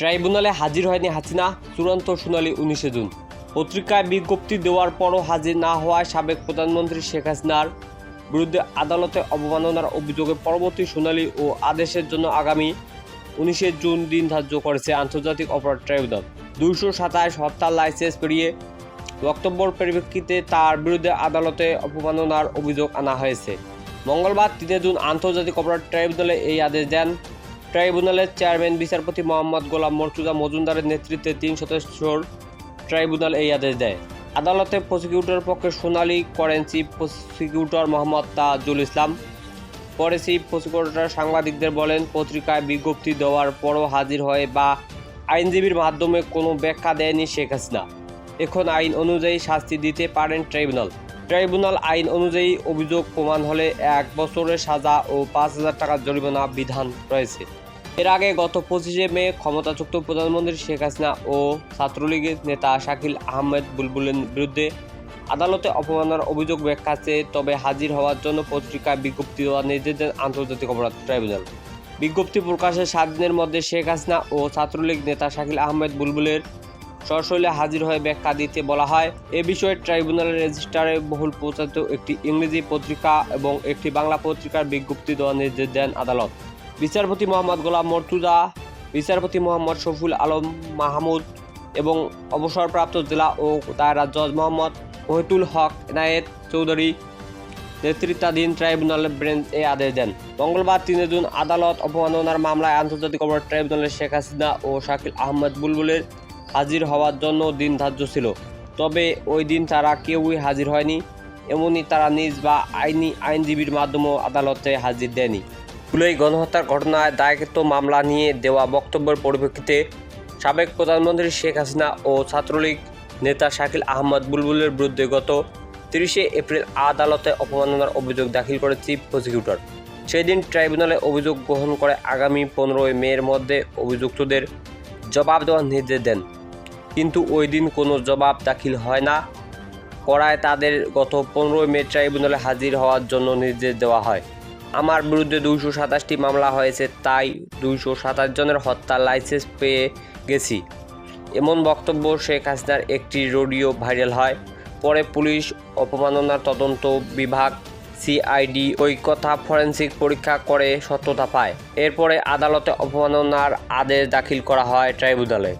ট্রাইব্যুনালে হাজির হয়নি হাসিনা, চূড়ান্ত শুনানি উনিশে জুন। পত্রিকায় বিজ্ঞপ্তি দেওয়ার পরও হাজির না হওয়ায় সাবেক প্রধানমন্ত্রী শেখ হাসিনার বিরুদ্ধে আদালতে অবমাননার অভিযোগে পরবর্তী শুনানি ও আদেশের জন্য আগামী উনিশে জুন দিন ধার্য করেছে আন্তর্জাতিক অপরাধ ট্রাইব্যুনাল। দুইশো সাতাশ হত্যার লাইসেন্স পেরিয়ে বক্তব্যের পরিপ্রেক্ষিতে তার বিরুদ্ধে আদালতে অপমাননার অভিযোগ আনা হয়েছে। মঙ্গলবার তিনে জুন আন্তর্জাতিক অপরাধ ট্রাইব্যুনালে এই আদেশ দেন ট্রাইব্যুনালের চেয়ারম্যান, বিচারপতি মোহাম্মদ গোলাম মর্তুজা মজুমদারের নেতৃত্বে তিন সদস্যর ট্রাইব্যুনাল এই আদেশ দেয়। আদালতে প্রসিকিউটরের পক্ষে শুনানি করেন চিফ প্রসিকিউটর মোহাম্মদ তাজুল ইসলাম। পরে চিফ প্রসিকিউটর সাংবাদিকদের বলেন, পত্রিকায় বিজ্ঞপ্তি দেওয়ার পরও হাজির হয় বা আইনজীবীর মাধ্যমে কোনো ব্যাখ্যা দেয়নি শেখ হাসিনা। এখন আইন অনুযায়ী শাস্তি দিতে পারেন ট্রাইব্যুনাল। ট্রাইব্যুনাল আইন অনুযায়ী অভিযোগ প্রমাণ হলে এক বছরের সাজা ও পাঁচ হাজার টাকার জরিমানা বিধান রয়েছে। এর আগে গত পঁচিশে মে ক্ষমতাযুক্ত প্রধানমন্ত্রী শেখ হাসিনা ও ছাত্রলীগের নেতা শাকিল আহমেদ বুলবুলের বিরুদ্ধে আদালতে অপমাননার অভিযোগ ব্যাখ্যা তবে হাজির হওয়ার জন্য পত্রিকায় বিজ্ঞপ্তি দেওয়ার নির্দেশ দেন আন্তর্জাতিক অপরাধ ট্রাইব্যুনাল। বিজ্ঞপ্তি প্রকাশের সাত দিনের মধ্যে শেখ হাসিনা ও ছাত্রলীগ নেতা শাকিল আহমেদ বুলবুলের সশৈলে হাজির হয়ে ব্যাখ্যা দিতে বলা হয়। এ বিষয়ে ট্রাইব্যুনালের রেজিস্ট্রারে বহুল প্রচারিত একটি ইংরেজি পত্রিকা এবং একটি বাংলা পত্রিকার বিজ্ঞপ্তি দেওয়ার নির্দেশ দেন আদালত। বিচারপতি মোহাম্মদ গোলাম মর্তুজা, বিচারপতি মোহাম্মদ শফুল আলম মাহমুদ এবং অবসরপ্রাপ্ত জেলা ও দায়রা জজ মোহাম্মদ মহিতুল হক এনায়েত চৌধুরী নেতৃত্বাধীন ট্রাইব্যুনাল বেঞ্চ এ আদেশ দেন। মঙ্গলবার তিনে জুন আদালত অপমাননার মামলায় আন্তর্জাতিক অপরাধ ট্রাইব্যুনালের শেখ হাসিনা ও শাকিল আহমেদ বুলবুলের হাজির হওয়ার জন্য দিন ধার্য ছিল। তবে ওই দিন তারা কেউই হাজির হয়নি, এমনই তারা নিজ বা আইনি আইনজীবীর মাধ্যমেও আদালতে হাজির দেয়নি। জুলাই গণহত্যার ঘটনায় দায়িত্ব মামলা নিয়ে দেওয়া বক্তব্যের পরিপ্রেক্ষিতে সাবেক প্রধানমন্ত্রী শেখ হাসিনা ও ছাত্রলীগ নেতা শাকিল আহমদ বুলবুলের বিরুদ্ধে গত তিরিশে এপ্রিল আদালতে অপমাননার অভিযোগ দাখিল করে চিফ প্রসিকিউটর। সেই দিন ট্রাইব্যুনালে অভিযোগ গ্রহণ করে আগামী পনেরোই মের মধ্যে অভিযুক্তদের জবাব দেওয়ার নির্দেশ দেন। কিন্তু ওই দিন কোনো জবাব দাখিল হয় না। করায় তাদের গত পনেরোই মে ট্রাইব্যুনালে হাজির হওয়ার জন্য নির্দেশ দেওয়া হয়। আমার বিরুদ্ধে দুইশো সাতাশটি মামলা হয়েছে, তাই দুইশো সাতাশ জনের হত্যার লাইসেন্স পেয়ে গেছি। এমন বক্তব্য শেখ হাসিনার একটি রেডিও ভাইরাল হয়। পরে পুলিশ অপমাননার তদন্ত বিভাগ সিআইডি ওই কথা ফরেন্সিক পরীক্ষা করে সত্যতা পায়। এরপরে আদালতে অপমাননার আদেশ দাখিল করা হয় ট্রাইব্যুনালে।